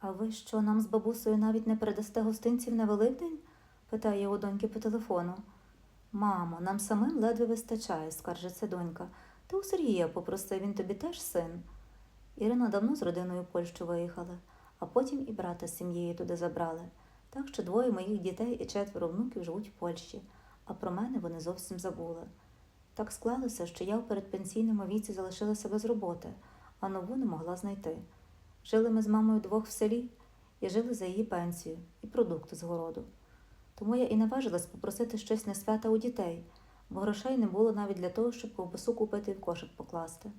А ви що, нам з бабусею навіть не передасте гостинців на Великдень? питає у доньки по телефону. Мамо, нам самим ледве вистачає, скаржиться донька. Та у Сергія попроси, він тобі теж син. Ірина давно з родиною в Польщу виїхала, а потім і брата з сім'єю туди забрали. Так що двоє моїх дітей і четверо внуків живуть в Польщі, а про мене вони зовсім забули. Так склалося, що я в передпенсійному віці залишилася без роботи, а нову не могла знайти. Жили ми з мамою двох в селі і жили за її пенсію і продукти з городу. Тому я і наважилась попросити щось на свята у дітей, бо грошей не було навіть для того, щоб ковбасу купити і в кошик покласти.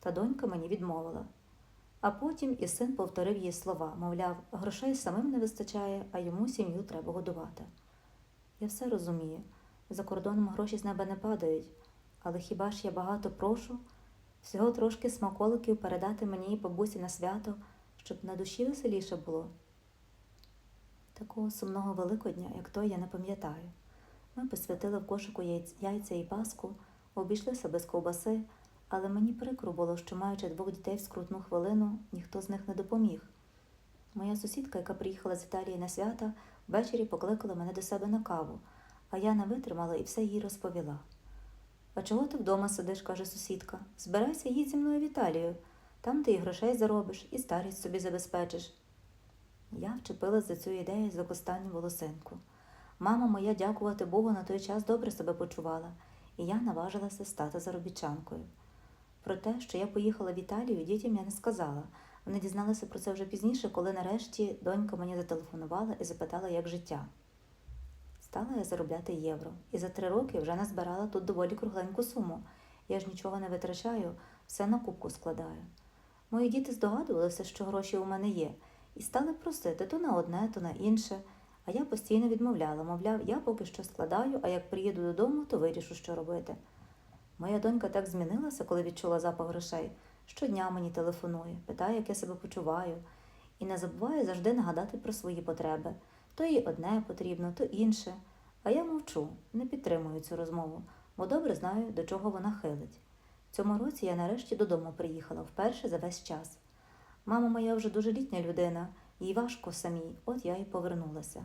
Та донька мені відмовила. А потім і син повторив її слова, мовляв, грошей самим не вистачає, а йому сім'ю треба годувати. Я все розумію. За кордоном гроші з неба не падають, але хіба ж я багато прошу? Всього трошки смаколиків передати мені і бабусі на свято, щоб на душі веселіше було. Такого сумного Великодня, як той, я не пам'ятаю. Ми посвятили в кошику яйця і паску, обійшлися без ковбаси, але мені прикро було, що маючи двох дітей в скрутну хвилину, ніхто з них не допоміг. Моя сусідка, яка приїхала з Італії на свята, ввечері покликала мене до себе на каву, а я не витримала і все їй розповіла. А чого ти вдома сидиш, каже сусідка. Збирайся їдь зі мною в Італію. Там ти і грошей заробиш, і старість собі забезпечиш. Я вчепилась за цю ідею за останню волосинку. Мама моя, дякувати Богу, на той час добре себе почувала, і я наважилася стати заробітчанкою. Про те, що я поїхала в Італію, дітям я не сказала. Вони дізналися про це вже пізніше, коли нарешті донька мені зателефонувала і запитала, як життя. Стала я заробляти євро, і за три роки вже назбирала тут доволі кругленьку суму. Я ж нічого не витрачаю, все на кубку складаю. Мої діти здогадувалися, що гроші у мене є, і стали просити то на одне, то на інше. А я постійно відмовляла, мовляв, я поки що складаю, а як приїду додому, то вирішу, що робити. Моя донька так змінилася, коли відчула запах грошей. Щодня мені телефонує, питає, як я себе почуваю, і не забуває завжди нагадати про свої потреби. То їй одне потрібно, то інше. А я мовчу, не підтримую цю розмову, бо добре знаю, до чого вона хилить. Цьому році я нарешті додому приїхала вперше за весь час. Мама моя вже дуже літня людина, їй важко самій, от я й повернулася.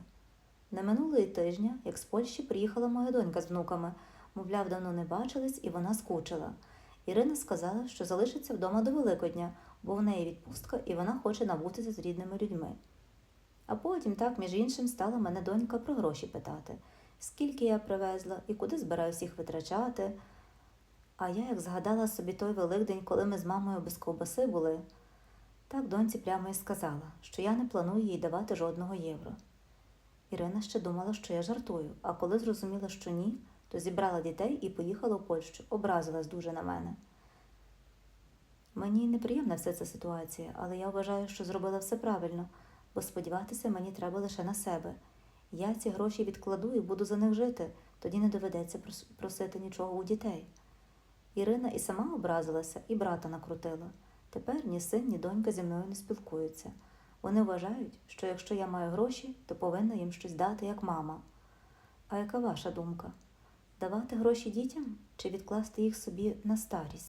Не минулої тижня, як з Польщі приїхала моя донька з внуками, мовляв, давно не бачились, і вона скучила. Ірина сказала, що залишиться вдома до Великодня, бо в неї відпустка і вона хоче набутися з рідними людьми. А потім, так, між іншим, стала мене донька про гроші питати, скільки я привезла і куди збираюсь їх витрачати. А я як згадала собі той Великдень, коли ми з мамою без ковбаси були, так доньці прямо і сказала, що я не планую їй давати жодного євро. Ірина ще думала, що я жартую, а коли зрозуміла, що ні, то зібрала дітей і поїхала в Польщу, образилась дуже на мене. Мені неприємна вся ця ситуація, але я вважаю, що зробила все правильно, бо сподіватися мені треба лише на себе. Я ці гроші відкладу і буду за них жити, тоді не доведеться просити нічого у дітей. Ірина і сама образилася, і брата накрутила. Тепер ні син, ні донька зі мною не спілкуються. Вони вважають, що якщо я маю гроші, то повинна їм щось дати, як мама. А яка ваша думка? Давати гроші дітям чи відкласти їх собі на старість?